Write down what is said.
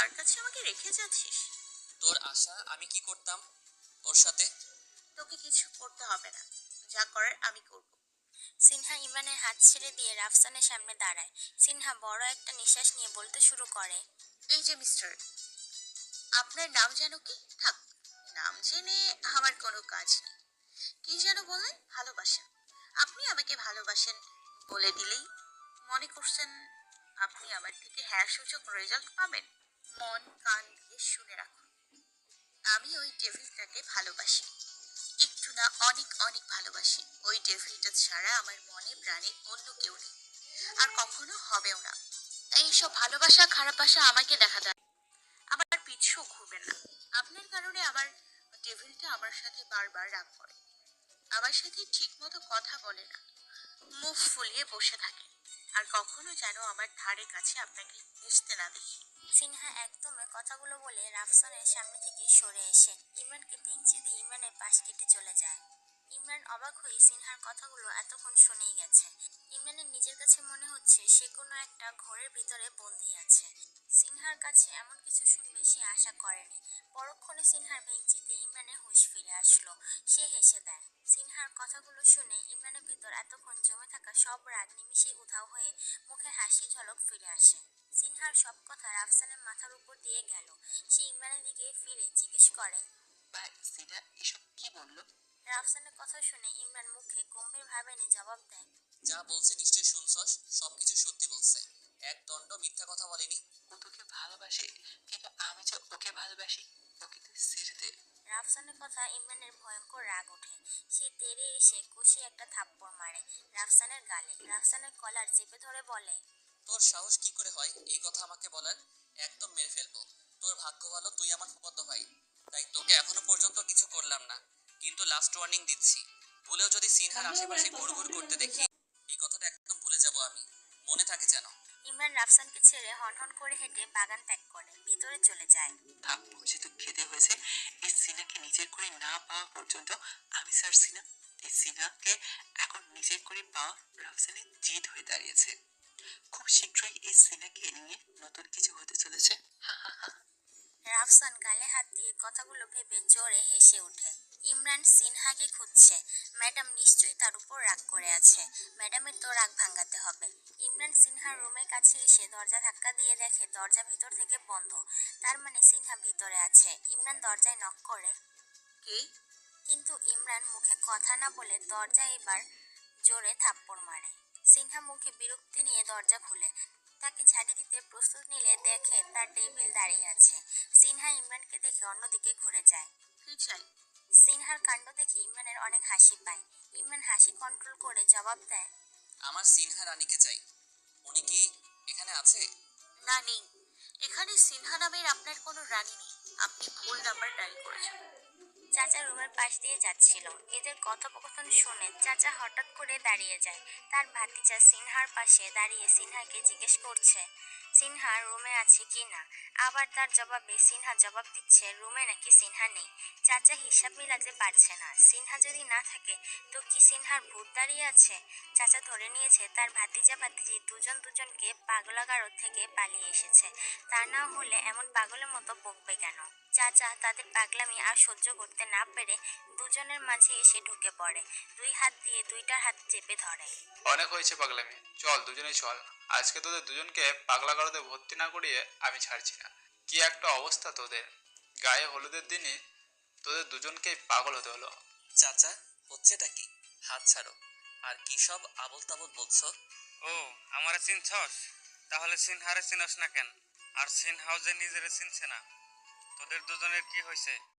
তার কাছে আমাকে রেখে যাচ্ছিস? তোর আশা আমি কি করতাম? তোর সাথে? তোকে কিছু করতে হবে না। যা করার আমি করব। সিনহা ইমরানের হাত ছেড়ে দিয়ে রাফসানের সামনে দাঁড়ায়। সিনহা বড় একটা নিঃশ্বাস নিয়ে বলতে শুরু করে এই যে মিস্টার আপনার নাম যেন কি? থাক নাম জেনে আমার কোনো কাজ নেই। কি যেন বললেন? ভালোবাসেন। আপনি আমাকে ভালোবাসেন বলে দিলেই মনে করছেন আপনি আমার থেকে হ্যাঁ সূচক রেজাল্ট পাবেন? মন, কান দিয়ে শুনে রাখুন আমি ওই ডেভিলটাকে ভালোবাসি। একটু না অনেক অনেক ভালোবাসি। ওই ডেভিলটা ছাড়া আমার মনে, প্রাণে অন্য কেউ নেই। আর কখনো হবেও না। এইসব ভালোবাসা, খারাপ বাসা আমাকে দেখা দেয় আমার পিছু ঘুরবেন না। আপনার কারণে আমার ডেভিলটা আমার সাথে বারবার রাগ করে। আমার সাথে ঠিকমতো কথা বলে না। মুখ ফুলিয়ে বসে থাকে। কখনো যেন আমার ধারে কাছে আপনাকে বুঝতে না দেখি। সিনহা একদমে কথাগুলো বলে রাফসানের সামনে থেকে সরে এসে ইমরানকে ভেঙচি সিনহার কথাগুলো এতক্ষণ শুনেই গেছে। ইমরানের নিজের কাছে মনে হচ্ছে সে কোনো একটা ঘরের ভিতরে বন্দি আছে। সিনহার কাছে এমন কিছু শুনবে সে আশা করেনি। পরক্ষণে সিনহার ভেঙচিতে ইমরানের হুঁশ ফিরে আসলো। সে হেসে দেয়। সিনহার কথাগুলো শুনে ইমরানের ভিতর এতক্ষণ জমে থাকা সব রাগ নিমিশেই উধাও হয়ে মুখে হাসি ঝলক ফিরে আসে। সিনহার সব কথা রাফসানের মাথার উপর দিয়ে গেল। সে ইমরানের দিকে ফিরে জিজ্ঞেস করে, ভাই সিনা এসব কি বলল? রাফসানের কথা শুনে ইমরান মুখে গম্ভীর ভাবে নিয়ে জবাব দেয়। যা বলছে নিশ্চয়ই শুনছস সবকিছু সত্যি বলছে। এক দণ্ড মিথ্যা কথা বলেনি। ও তোকে ভালোবাসে কিন্তু আমি যে ওকে ভালোবাসি ওকে তুই ছেড়ে দে। রাফসানের কথা ইমরানের ভয়ঙ্কর রাগ ওঠে। সে তেড়ে এসে কষে একটা থাপ্পড় মারে রাফসানের গালে। রাফসানের কলার চেপে ধরে বলে তোর সাহস কি করে হয় এই কথা আমাকে বলার? একদম মেরে ফেলব। তোর ভাগ্য ভালো তুই আমার ফুফাতো ভাই। তাই তোকে এখনও পর্যন্ত কিছু করলাম না। কিন্তু লাস্ট ওয়ার্নিং দিচ্ছি। ভুলেও যদি সিনহার আশেপাশে ঘুরঘুর করতে দেখি এই কথাটা একদম ভুলে যাব আমি। মনে থাকে যেন। ইমরান রাফসানকে ছেড়ে হনহন করে হেঁটে বাগান ত্যাগ করে ভিতরে চলে যায়। থাপ্পড় যেহেতু খেতে হয়েছে। এই সিনাকে নিজের করে না পাওয়া পর্যন্ত আমি স্যার সিনা এই সিনাকে এখন নিজের করে পাওয়া রাফসানের জিদ হয়ে দাঁড়িয়েছে। খুব শীঘ্রই এই সিনাকে নিয়ে নতুন কিছু হতে চলেছে। রাফসান গালে হাত দিয়ে কথাগুলো ভেবে জোরে হেসে ওঠে। ইমরান সিনহাকে খুঁজছে। ম্যাডাম নিশ্চয়ই তার উপর রাগ করে আছে। ম্যাডামের তো রাগ ভাঙাতে হবে। ইমরান সিনহার রুমের কাছে এসে দরজা ধাক্কা দিয়ে দেখে দরজা ভিতর থেকে বন্ধ। তার মানে সিনহা ভিতরে আছে। ইমরান দরজায় নক করে, কে? কিন্তু ইমরান মুখে কথা না বলে দরজা এবার জোরে থাপ্পড় মারে। সিনহা মুখে বিরক্তি নিয়ে দরজা খুলে। তাকে প্রস্তুত নিলে দেখে তার টেবিল দাঁড়িয়ে আছে। সিনহা ইমরানকে দেখে অন্যদিকে ঘুরে যায়। কি চাই? সিনহার কাণ্ড দেখে ইমরানের অনেক হাসি পায়। ইমরান হাসি কন্ট্রোল করে জবাব দেয় আমার সিনহা রানীকে চাই। উনি কি এখানে আছে? না নেই। এখানে সিনহা নামের আপনার কোনো রানী নেই। আপনি ভুল নাম্বার ডায়াল করেছেন। চাচা রুমের পাশ দিয়ে যাচ্ছিল। এদের কথোপকথন শুনে চাচা হঠাৎ করে দাঁড়িয়ে যায়। তার ভাতিজা সিনহার পাশে দাঁড়িয়ে সিনহাকে জিজ্ঞেস করছে, সিনহা, রুমে আছে কি না? আবার তার জবাবে সিনহা জবাব দিচ্ছে, রুমে নাকি সিনহা নেই। চাচা হিসাব মিলাতে পারছে না। সিনহা যদি না থাকে, তো কি সিনহার ভূত দাঁড়িয়ে আছে? চাচা ধরে নিয়েছে, তার ভাতিজা ভাতিজি দুজন দুজনকে পাগলাগারো থেকে পালিয়ে এসেছে। তা না হলে এমন পাগলের মতো বকবে কেন? চাচা তাদের পাগলামি আর সহ্য করতে না পেরে দুজনের মাঝে এসে ঢুকে পড়ে। দুই হাত দিয়ে দুইটার হাত চেপে ধরে। অনেক হয়েছে পাগলামি। চল দুজনেই চল। আজকে তোদের দুজনকে পাগলা গারদে ভর্তি না করিয়ে আমি ছাড়ছি না। কি একটা অবস্থা তোদের। গায়ে হলুদের দিনে তোদের দুজনকেই পাগল হতে হলো। চাচা হচ্ছেটা কি? হাত ছাড়ো। আর কি সব আবল তাবল বলছো? ও আমারে চিনছস? তাহলে সিনহারে চিনস না কেন? আর সিনহাও যে নিজেরে চিনছে না। তোদের দুজনের কি হয়েছে